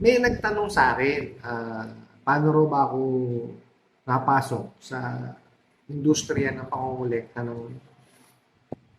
may nagtanong sa akin, ah, paano raw ba ako napasok sa industriya ng pangongolekta ng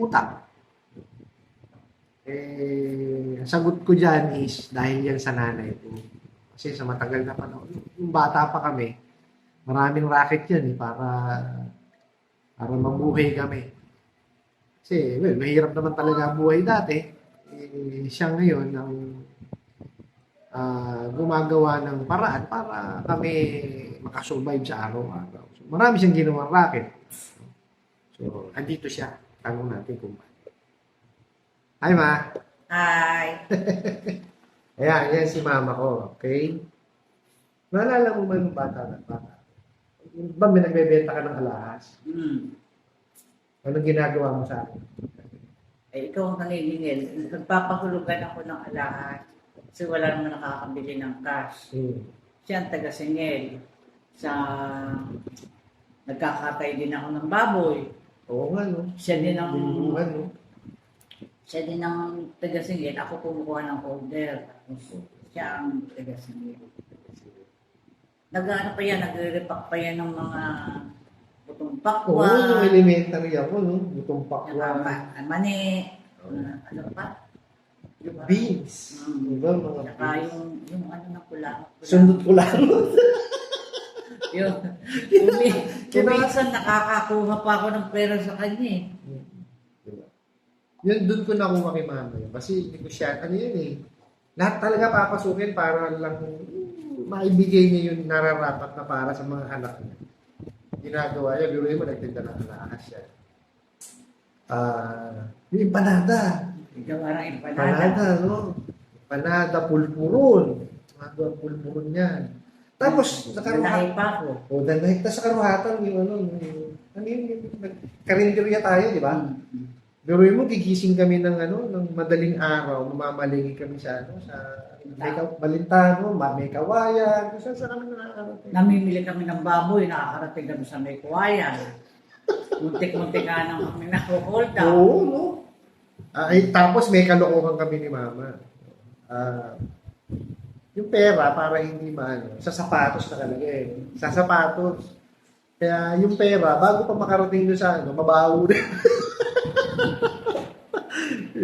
utang? Eh, sagot ko dyan is dahil yan sa nanay ko. Kasi sa matagal na panahon, yung bata pa kami, maraming racket yan eh, para para mabuhay kami. Kasi, well, mahirap naman talaga buhay dati. Eh, siya ngayon ang ah, gumagawa ng paraan para kami makasurvive sa araw-araw. So, marami siyang ginawang racket. So, andito siya. Tanong natin kung bakit. Hi, Ma. Hi. Ayan, yan si mama ko. Okay? Naalala mo ba nung bata na bata? Ba may nagbebenta ka ng alahas? Hmm. Anong ginagawa mo sa akin? Eh, ikaw ang naniningil. Nagpapahulugan ako ng alahas kasi wala naman nakakabili ng cash. Hmm. Siya ang taga-singil. Sa nagkakatay din ako ng baboy. Oo nga, no? Siya din ang Binubuhan, no? siya din ang taga-singil. Ako kumukuha ng order. Tapos siya ang taga-singil. Nag-ano pa yan, nagre-repack pa yan ng mga putong Oo, pakwa, nung elementary ako, no? Itong ng pakwa. mga mani, ano pa? Yung beans. Mm. Diba, mga Saka beans. yung, yung ano na pula. pula. Sundot ko lang. Yung, umi, nakakakuha pa ako ng pera sa kanya eh. diba? Yun, dun ko nakuha kay mama yun. Kasi hindi ko siya, ano yun eh. Lahat talaga papasukin para lang mm, maibigay niya yung nararapat na para sa mga anak niya. Ginagawa niya, biruin mo, nagtinda ng alahas siya. Ah, yung empanada. Ikaw parang empanada. Empanada, no? Empanada, pulpuron. Mga pulpuron yan. Tapos, nakaroon Nalahi pa ako. O, dahil nakita sa karuhatan yung ano, yung, ano yun, karinderya tayo, di ba? Mm. Pero mo, gigising kami ng ano, ng madaling araw, mamamalingin kami sa ano, sa Balintano, ma- may kawayan, saan saan kami nakakarating. Namimili kami ng baboy, nakakarating kami sa may kuwayan. Muntik-muntik ka nang kami nakuhold. Oo, no? Ah, eh, tapos may kalokohan kami ni Mama. Ah, yung pera para hindi maano, sa sapatos nakalagay. Sa sapatos. Kaya yung pera, bago pa makarating doon sa ano, mabaho na.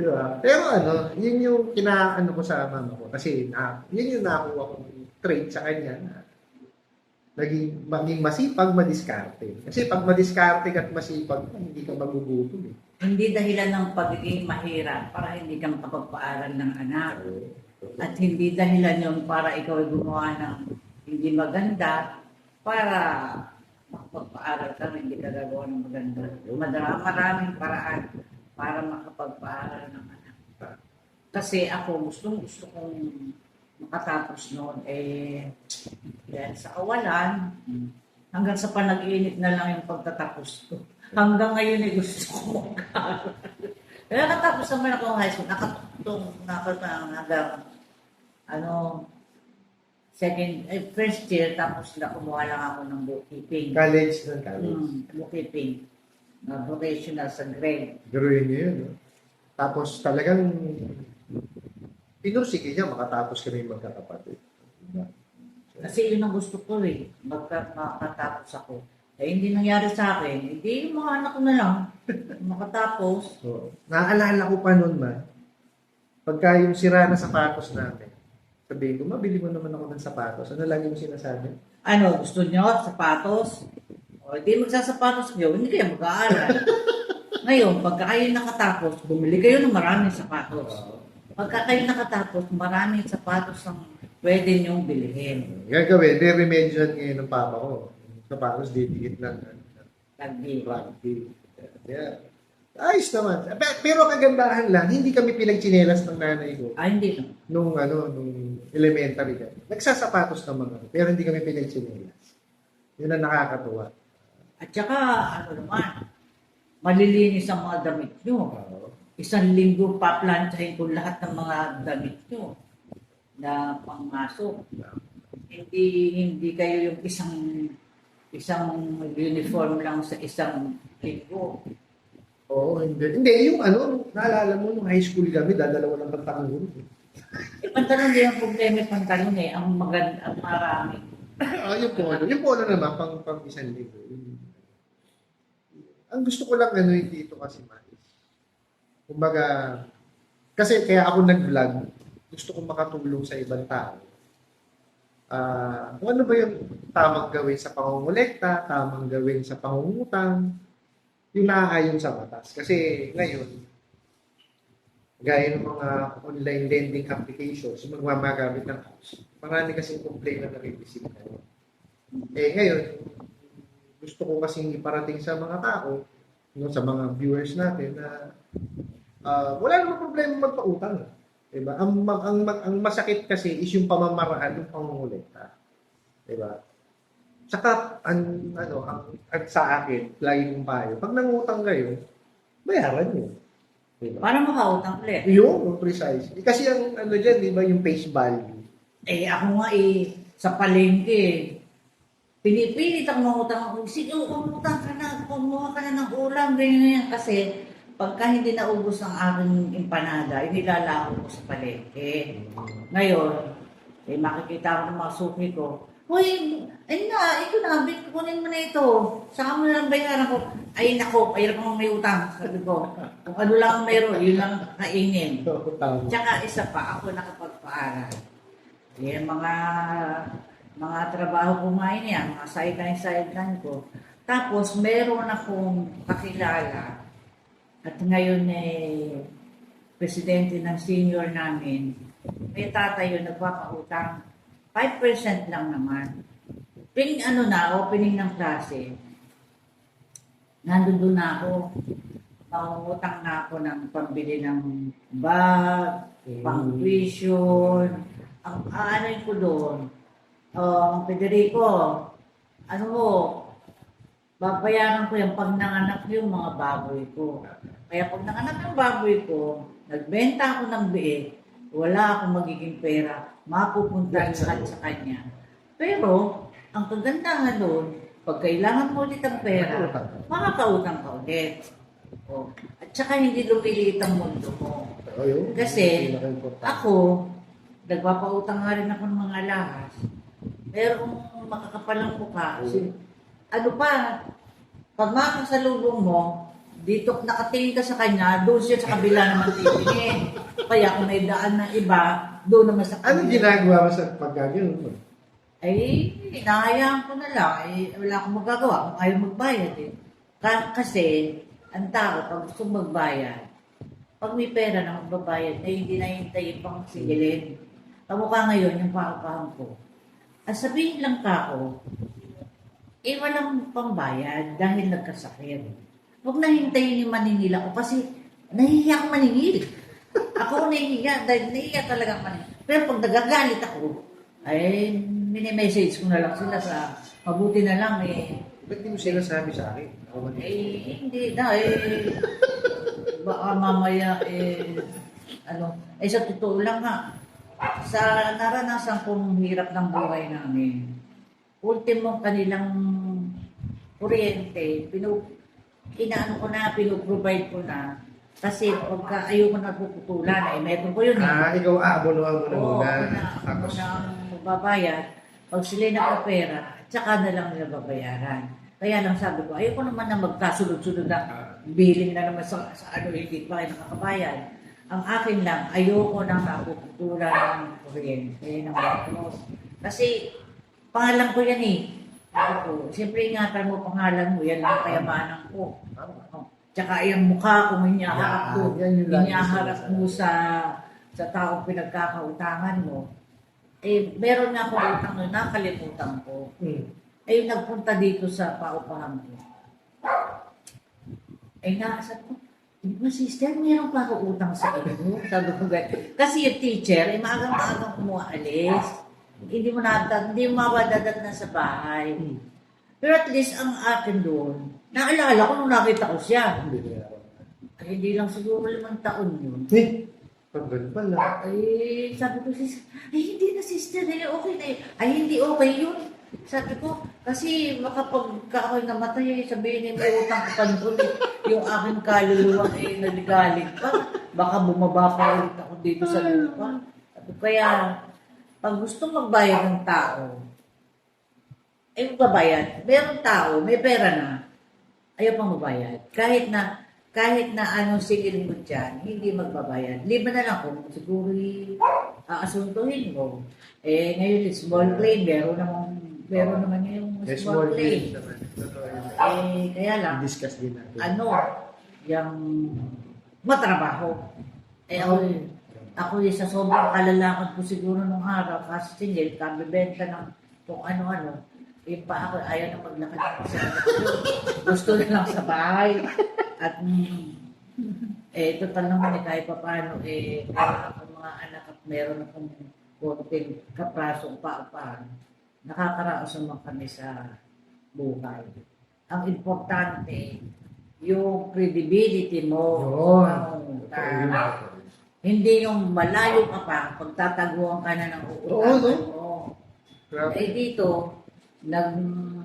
diba? Pero ano, yun yung kinaano ko sa mama ko. Kasi na, yun yung nakuha kong trait sa kanya na naging maging masipag, madiskarte. Kasi pag madiskarte ka at masipag, hindi ka magugutom eh. Hindi dahilan ng pagiging mahirap para hindi ka makapagpaaral ng anak. At hindi dahilan yun para ikaw ay gumawa ng hindi maganda para makapagpaaral ka na hindi ka gagawa ng maganda. Madara, maraming paraan para makapagpaaral ng anak. Kasi ako, gustong gusto kong makatapos noon eh dahil sa kawalan hanggang sa panag-init na lang yung pagtatapos ko. Hanggang ngayon eh gusto ko mag-aaral. Kaya nakatapos naman ako ng high school, nakatutong, nakatutong hanggang ano, second, eh, first year, tapos na kumuha lang ako ng bookkeeping. College ng college. Hmm, bookkeeping. Na vocational sa grade. Garuin niyo yun. No? Tapos talagang pinursige niya makatapos kami magkakapatid. Kasi yun ang gusto ko eh, magka, makatapos ako. Eh, hindi nangyari sa akin. Hindi yung mga anak ko na lang. Makatapos. So, naaalala ko pa noon ma, pagka yung sira na sapatos namin, sabihin ko, mabili mo naman ako ng sapatos. Ano lagi mo sinasabi? Ano, gusto nyo? Sapatos? O, hindi magsasapatos kayo, hindi kayo mag-aaral. Ngayon, pagka kayo nakatapos, bumili kayo ng maraming sapatos. Pagka kayo nakatapos, maraming sapatos ang pwede nyong bilhin. Gagawin, re-remedyohan ngayon ng papa ko. Sapatos, didikit ng Lagi. rugby. Yeah. Ayos naman. Pe- Pero kagandahan lang, hindi kami pinagchinelas ng nanay ko Ah, hindi no. nung ano, nung elementary kami. Nagsasapatos naman kami, pero hindi kami pinagchinelas. Yun ang nakakatuwa. At saka, ano naman, malilinis ang mga damit nyo. Oo. Isang linggo paplantsahin ko lahat ng mga damit nyo na pangmasok. Hindi hindi kayo yung isang isang uniform lang sa isang linggo. Oo, hindi. Hindi, yung ano, naalala mo, nung high school kami, dadalawa lang kang tanong Eh, pantalon din ang problema yung pantalon eh. Ang maganda, ang marami. Ah, yung polo. Yung polo naman, pang, pang isang. Yung- Ang gusto ko lang ano yung dito kasi, Maris. Kumbaga, kasi kaya ako nag-vlog, gusto ko makatulong sa ibang tao. Ah, kung ano ba yung tamang gawin sa pangungulekta, tamang gawin sa pangungutang, yung naaayon sa batas. Kasi ngayon, gaya ng mga online lending applications, magmamagamit ng apps, marami kasing complaint na nare-receive ngayon. Eh ngayon, gusto ko kasing iparating sa mga tao, no, sa mga viewers natin na ah, wala namang problema magpautang. Diba? Ang, ang, ang, ang masakit kasi is yung pamamaraan ng pangungulekta. Diba? Saka, ang, ano, ang, ang sa akin, lagi kong payo, pag nangutang kayo, bayaran nyo. Diba? Para makautang ulit. Yun, precise. Eh, Kasi ang ano dyan, di ba, yung face value. Eh, ako nga eh, sa palengke, pinipilit ang mangutang ako. Sige, umutang ka na, kumuha ka na ng ulam, ganyan yan. Kasi, pagka hindi naubos ang aking empanada, inilalako ko sa palengke. Ngayon, eh, makikita ko ng mga suki ko, Hoy, ay na, ito na, bit, kunin mo na ito. Saka mo na lang bayaran ko. Ay nako, ayun akong may utang. Sabi ko, kung ano lang ang mayroon, yun lang kainin. Tsaka isa pa, ako nakapagpaaral. Yan mga mga trabaho ko ngayon yan, mga sideline sideline ko. Tapos meron akong kakilala at ngayon eh presidente ng senior namin. May tatay yun nagpapautang 5% lang naman. Pining ano na, opening ng klase, nandun doon na ako. Mangungutang na ako ng pambili ng bag, pang tuition. Ang aanay ko doon, uh, Federico, ano mo, babayaran ko yung pag nanganak yung mga baboy ko. Kaya pag nanganak yung baboy ko, nagbenta ako ng biik, wala akong magiging pera, mapupunta lahat sa kanya. Pero, ang kagandahan doon, pag kailangan mo ulit ang pera, makakautang ka ulit. O, at saka hindi lumiliit ang mundo. Ayun. Kasi. Ako, nagpapautang nga rin ako ng mga lahas. Merong makakapalang mukha. Si, ano pa, pag makasalubong mo, dito nakatingin ka sa kanya, doon siya sa kabila naman titingin. Kaya kung may daan ng iba, doon naman sa Ano kabila. ginagawa mo sa pagkagano'n mo? Ay, hinahayaan ko na lang. Eh, wala akong magagawa kung ayaw magbayad eh. Ka- kasi, ang tao, pag gusto magbayad, pag may pera na magbabayad, eh, hindi na hintayin pang sigilin. Kamukha ngayon, yung pakapahang ko. At sabihin lang ka ako, eh, walang pambayad dahil nagkasakit. Huwag na hintayin yung maningil ako kasi nahihiya akong maningil. ako nahihiya dahil nahihiya talaga ako maningil. Pero pag nagagalit ako, ay mini-message ko na lang sila sa mabuti na lang eh. Ba't di mo sila sabi sa akin? Ako. Eh, hindi na eh. Baka mamaya eh, ano, eh sa totoo lang nga, sa naranasan kong hirap ng buhay namin, ultimo kanilang kuryente, pinu, inaano ko na, pinuprovide ko na, kasi pagka ayoko na puputulan, eh, meron ko yun eh. Ah, ikaw aabonohan mo na Oo, muna. ako na, ako Tapos, na ang magbabayad. Pag sila nakapera, tsaka na lang nila babayaran. Kaya lang sabi ko, ayoko naman na magkasunod-sunod na billing na naman sa, sa ano, hindi pa kayo nakakabayad. Ang akin lang, ayoko nang napuputulan ng kuryente ng metro. Kasi, pangalan ko yan eh. Sabi ko, siyempre ingatan mo pangalan mo, yan ang kayamanan ko. Tsaka yung mukha ko, hiniharap ko, Yan, yan sinasabi. mo sa sa taong pinagkakautangan mo. Eh, meron nga akong utang na nakalimutan ko. hmm. Eh, nagpunta dito sa paupahan ko. Eh, naasap ko, di ba sister, meron pa ako utang sa inyo? Sabi ko, ganyan. Kasi yung teacher, eh, maagang-maagang kumaalis. Hindi mo na, hindi mo mabadadat na sa bahay. Hmm. Pero at least ang akin doon, naalala ko nung nakita ko siya. Hindi ko na Ay, hindi lang siguro limang taon yun. Eh, pag ganun pala. Ay, sabi ko, sis, ay hindi na sister, ay okay na yun. Ay, hindi okay yun. Sabi ko, kasi makapagka ako'y namatay, ay sabihin niya, may utang ko eh. Yung aking kaluluwa ay naligalig pa. Baka bumaba pa ulit ako dito sa lupa. Kaya, pag gusto magbayad ng tao, eh magbabayad. Meron tao, may pera na, ayaw pang magbayad. Kahit na, kahit na anong singil mo dyan, hindi magbabayad. Liba na lang kung siguro aasuntuhin mo. Eh, ngayon, small claim, meron naman, meron naman yung small small claim. yun. Eh, kaya lang, discuss din natin. ano, yung matrabaho. Eh, ako, ako yung sa sobrang kalalakad ko siguro nung araw, kasi singil, kabibenta ng kung ano-ano, eh pa ako, ayaw na maglakad kasi gusto na lang sa bahay. At, mm, eh, total naman eh, kahit pa paano, eh, meron akong mga anak at meron akong konting kaprasong pa-upaan. Nakakaraos naman kami sa buhay. Ang importante, yung credibility mo. Yun. Ah, hindi yung malayo ka pa, pagtataguan ka na ng Oo, uutangan no? Grabe. Eh dito, nag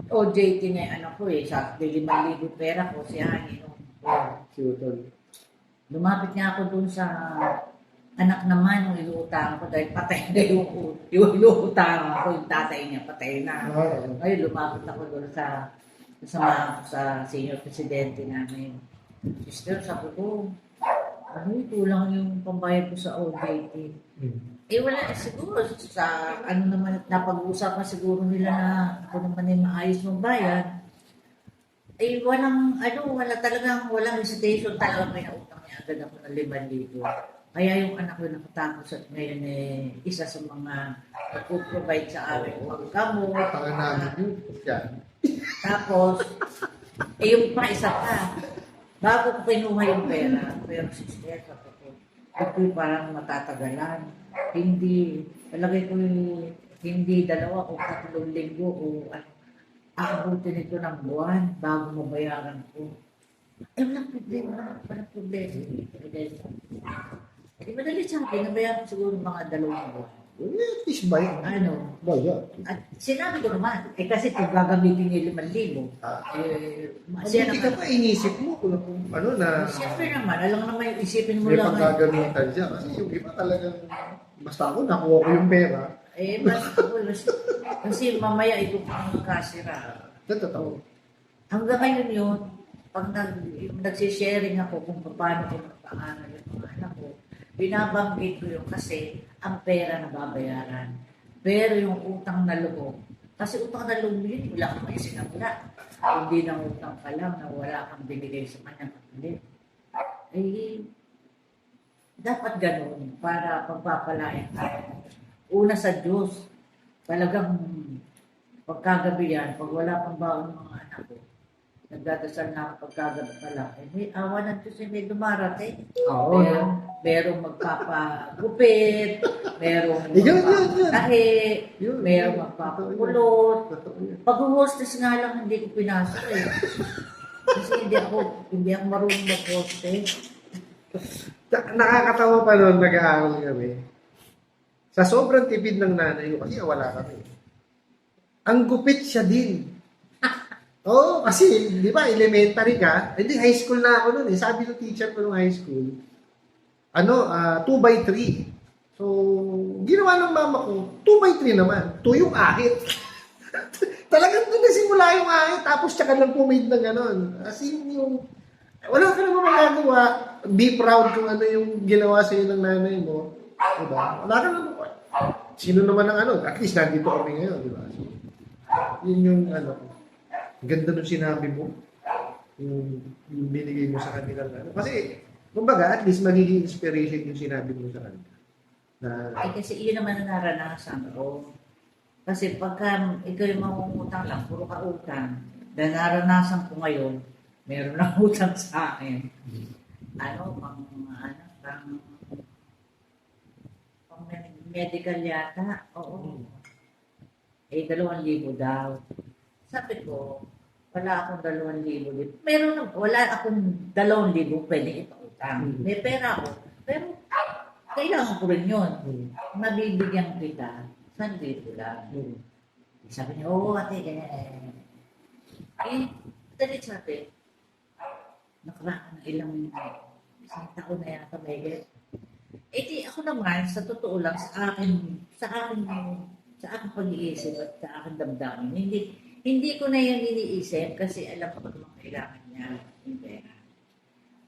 OJT na yung anak ko eh, sa 5,000 pera ko, si Hani. nung- Si Utol. Lumapit niya ako dun sa anak naman yung inuutangan ko dahil patay na yung, yung inuutangan ko, yung tatay niya patay na. Oo. Ngayon lumapit ako dun sa ko sa senior presidente namin. Sister, sabi ko, ano yung kulang yung pambayad ko sa OJT. Eh wala, eh, siguro sa ano naman, napag-uusapan siguro nila na ako naman ay maayos mong bayan. Eh walang, ano, wala talagang, walang hesitation talaga may nautang niya agad ako ng 5,000. Kaya yung anak ko nakatapos at ngayon eh, isa sa mga nagpo-provide sa amin pagkamot. Taka namin yun. Yan. Tapos, eh yung pa isa pa, bago ko kinuha yung pera, pero sister, sabi ko, ito parang matatagalan. Hindi, talagay ko hindi dalawa o tatlong linggo o ano, aabutin ito ng buwan bago mabayaran ko. Eh, walang problema, walang problema. Eh, madali sa akin, nabayaran siguro mga dalawang buwan. At least ba yun? Ano, Bayan. at sinabi ko naman, eh kasi kung gagamitin niya 5,000, Ah. eh, Kasi siya hindi ka naman, pa inisip mo kung kung ano na siyempre naman, alam naman yung isipin mo may lang, paggagamitan siya. Kasi yung iba talagang basta ako nakuha ko yung pera. eh, mas, mas, kasi mamaya ito pang kasira. Totoo. Hanggang ngayon yun, pag nag, nagsisharing ako kung paano ko magpaaral yung mga binabanggit ko yung kasi ang pera na babayaran. Pero yung utang na loob, kasi utang na loob yun, wala kang may sinabla. Hindi na utang ka lang na wala kang binigay sa kanya kapalit. Eh, dapat ganun para pagpapalain ka. Una sa Diyos, talagang pagkagabi yan, pag wala pang baon ng mga anak ko, nagdadasal na ako pagkagabi pala, eh, may awa ng Diyos, eh, may dumarating. Oo, Meron, no? Merong magpapagupit, merong Yun, merong magpapapulot. Pag-hostess nga lang, hindi ko pinasok eh. Kasi hindi ako, hindi ako marunong mag-hostess. Na- Nakakatawa pa noon, nag-aaral kami. Sa sobrang tipid ng nanay ko, kasi wala kami. Ang gupit siya din. Oo, kasi, di ba, elementary ka, hindi, high school na ako noon eh. Sabi ng teacher ko nung high school, ano, 2 by 3. So, ginawa ng mama ko, 2 by 3 naman. 2 yung ahit. Talagang doon na simula yung ahit, tapos tsaka lang pumade ng ganon. As in, yung, wala ka naman magagawa. Be proud kung ano yung ginawa sa'yo ng nanay mo. Diba? Wala ka naman. Sino naman ang ano? At least nandito kami ngayon, di ba? So, yun yung ano. Ganda nung sinabi mo. Yung, yung binigay mo sa kanila. Ano. Kasi, kumbaga, at least magiging inspiration yung sinabi mo sa kanila. Na, Eh, kasi iyon naman ang naranasan ko. Kasi pagka ikaw yung mangungutang lang, puro ka utang, na naranasan ko ngayon, meron na utang sa akin. Ano, pang, ano, pang, pang medical yata. Oo. Eh, dalawang libo daw. Sabi ko, wala akong dalawang libo. Meron, wala akong dalawang libo pwede ipautang. Mm. May pera ako. Pero, kailangan ko rin yun hmm, mabibigyan kita, saan dito lang? hmm. Sabi niya, oo ate, ganyan. Eh, dali sabi, nakaraan ng ilang isang taon na yata may get. Eh di ako naman, sa totoo lang, sa akin, sa akin, sa akin pag-iisip at sa akin damdamin, hindi, hindi ko na yan iniisip kasi alam ko naman kailangan niya. Hindi.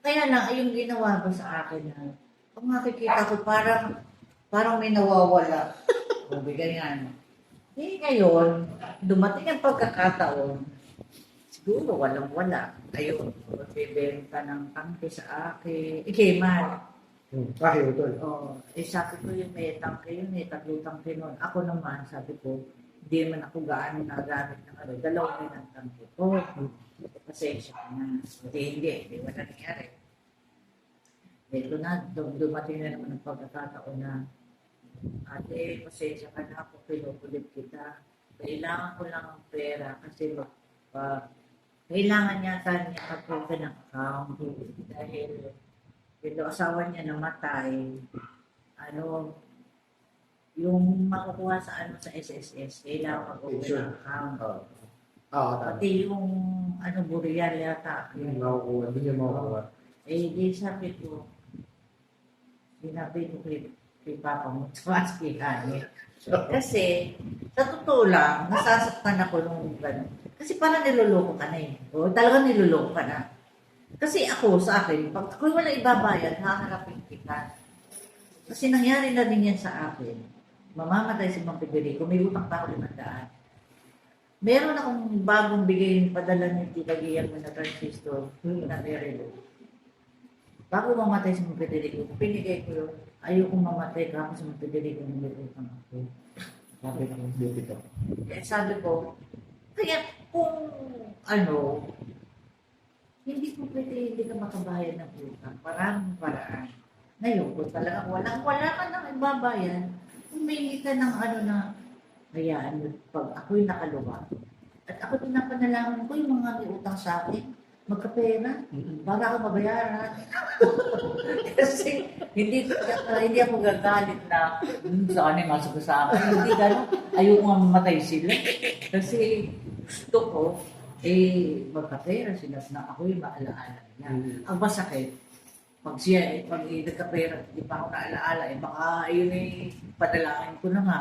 Kaya lang, ay yung ginawa ko sa akin na, kung makikita ko parang, parang may nawawala. o, ganyan. Eh ngayon, dumating ang pagkakataon, siguro walang wala. Ayun, magbibenta ng tangke sa akin. Ikeman. Hmm. Bakit ito? Oo. Eh, sabi ko yung may tangke yun, may tatlo tangke nun. Ako naman, sabi ko, hindi man ako gaano nagamit ng ano, dalawa din ang tangke ko. Pasensya ka na. Hindi, hindi, hindi wala nangyari. Ito na, dum- dumating na naman ang pagkakataon na, ate, pasensya ka na ako, pinukulit kita. Kailangan ko lang ang pera kasi mag, pa- kailangan yata niya kapunta ng account dahil yung asawa niya namatay, ano, yung makukuha sa ano sa SSS, kailangan mag-open Pension. ng account. Oo. Tama. Pati yung ano, burial yata. Yung makukuha, hindi niya makukuha. Eh, di sabi ko, sinabi ko kay, kay Papa mo, tumas kay Hani. Kasi, sa totoo lang, nasasaktan ako nung gano'n. Kasi parang niloloko ka na eh. O, talaga niloloko ka na. Kasi ako, sa akin, pag ako wala ibabayad, haharapin kita. Kasi nangyari na din yan sa akin. Mamamatay si Mang Federico, may utang pa ako limandaan. Meron akong bagong bigay padala ni Tita Guillermo na transistor Hmm. na Merilo. Bago mamatay si Mang Federico, pinigay ko yun. Ayoko mamatay ka ako sa Mang Federico ng may utang ako. Sabi ko. Beauty ko. Kaya sabi ko, kaya kung ano, hindi ko pwede hindi ka makabayad ng utang. Maraming paraan. Ngayon, kung talaga wala, wala ka nang ibabayad, humingi ka ng ano na, hayaan mo, pag ako'y nakaluwa, at ako din napanalangin ko yung mga may utang sa akin, magkapera, para ako mabayaran. Kasi hindi uh, hindi ako gagalit na "Hmm, sa akin masok sa akin. Hindi gano'n. Ayoko nga mamatay sila. Kasi gusto ko, eh, magkapera sila na ako yung maalaala nila. Mm. Ang masakit, pag siya, eh, pag eh, nagkapera, hindi pa ako naalaala, eh, baka yun eh, padalangin ko na nga.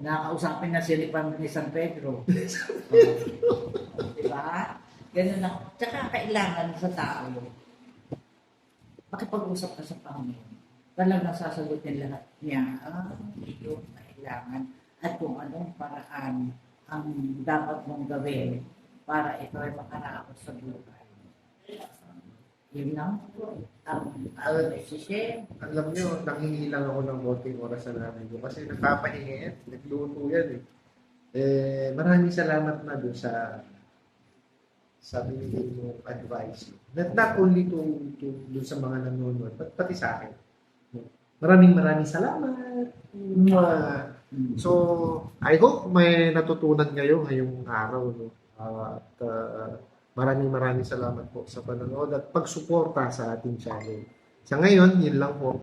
Nakakausapin na sila pa ni San Pedro. Di ba? Ganun na. Tsaka kailangan sa tao, makipag-usap ka sa Panginoon. Talagang sasagot niya lahat niya ang iyong kailangan at kung anong paraan ang dapat mong gawin para ikaw ay makaraos sa buhay. Yun lang po. Ang ang message Alam nyo, nangingi lang ako ng konting oras sa namin ko kasi nagpapahinga yan, nagluto yan eh. Eh, maraming salamat na doon sa sa binigay mo advice. Not, not only to, to doon sa mga nanonood, but pati sa akin. Maraming maraming salamat. Mwah. So, I hope may natutunan kayo ngayong araw. No? Ah, at ah, maraming maraming salamat po sa panonood at pagsuporta sa ating channel. Sa ngayon, yun lang po.